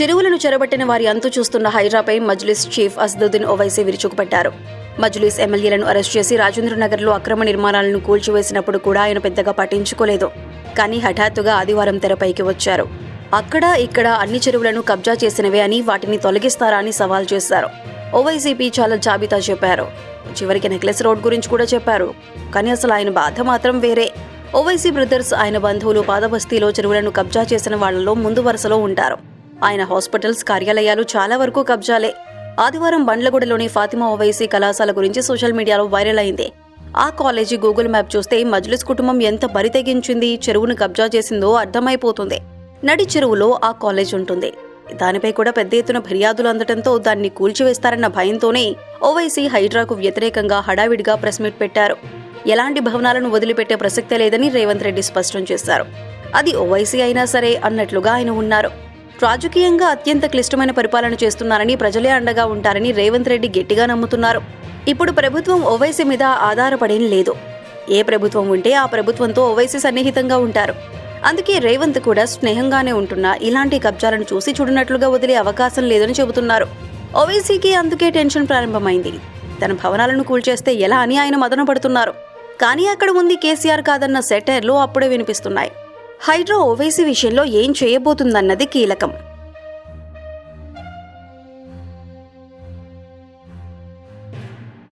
చెరువులను చెరబట్టిన వారి అంతు చూస్తున్న హైడ్రాపై మజ్లిస్ చీఫ్ అసదుద్దీన్ ఓవైసీ విరుచుకుపడ్డారు. మజ్లిస్ ఎమ్మెల్యేలను అరెస్ట్ చేసి రాజేంద్రనగర్లో అక్రమ నిర్మాణాలను కూల్చివేసినప్పుడు కూడా ఆయన పెద్దగా పట్టించుకోలేదు. కానీ హఠాత్తుగా ఆదివారం తెరపైకి వచ్చారు. అక్కడ ఇక్కడ అన్ని చెరువులను కబ్జా చేసినవే అని వాటిని తొలగిస్తారా అని సవాల్ చేశారు. ఓవైసీపీ చాలా జాబితా చెప్పారు. చివరికి నెక్లెస్ రోడ్ గురించి కూడా చెప్పారు. కానీ అసలు ఆయన బాధ మాత్రం వేరే. ఓవైసీ బ్రదర్స్ ఆయన బంధువులు పాదబస్తీలో చెరువులను కబ్జా చేసిన వాళ్ళలో ముందు వరుసలో ఉంటారు. ఆయన హాస్పిటల్స్ కార్యాలయాలు చాలా వరకు కబ్జాలే. ఆదివారం బండ్లగూడలోని ఫాతిమా ఓవైసీ కళాశాల గురించి సోషల్ మీడియాలో వైరల్ అయింది. ఆ కాలేజీ గూగుల్ మ్యాప్ చూస్తే మజ్లిస్ కుటుంబం ఎంత బరి తెగించింది చెరువును కబ్జా చేసిందో అర్థమైపోతుంది. నడి చెరువులో ఆ కాలేజ్ ఉంటుంది. దానిపై కూడా పెద్ద ఎత్తున ఫిర్యాదులు అందటంతో దాన్ని కూల్చివేస్తారన్న భయంతోనే ఓవైసీ హైడ్రాకు వ్యతిరేకంగా హడావిడిగా ప్రెస్ మీట్ పెట్టారు. ఎలాంటి భవనాలను వదిలిపెట్టే ప్రసక్తే లేదని రేవంత్ రెడ్డి స్పష్టం చేశారు. అది ఓవైసీ అయినా సరే అన్నట్లుగా ఆయన ఉన్నారు. రాజకీయంగా అత్యంత క్లిష్టమైన పరిపాలన చేస్తున్నారని ప్రజలే అండగా ఉంటారని రేవంత్ రెడ్డి గట్టిగా నమ్ముతున్నారు. ఇప్పుడు ప్రభుత్వం ఓవైసీ మీద ఆధారపడేం లేదు. ఏ ప్రభుత్వం ఉంటే ఆ ప్రభుత్వంతో ఓవైసీ సన్నిహితంగా ఉంటారు. అందుకే రేవంత్ కూడా స్నేహంగానే ఉంటున్నా ఇలాంటి కబ్జాలను చూసి చూడనట్లుగా వదిలే అవకాశం లేదని చెబుతున్నారు. ఓవైసీకి అందుకే టెన్షన్ ప్రారంభమైంది. తన భవనాలను కూల్చేస్తే ఎలా అని ఆయన మదన పడుతున్నారు. కానీ అక్కడ ఉంది కేసీఆర్ కాదన్న సెటైర్లు అప్పుడే వినిపిస్తున్నాయి. హైడ్రో ఓవైసీ విషయంలో ఏం చేయబోతుందన్నది కీలకం.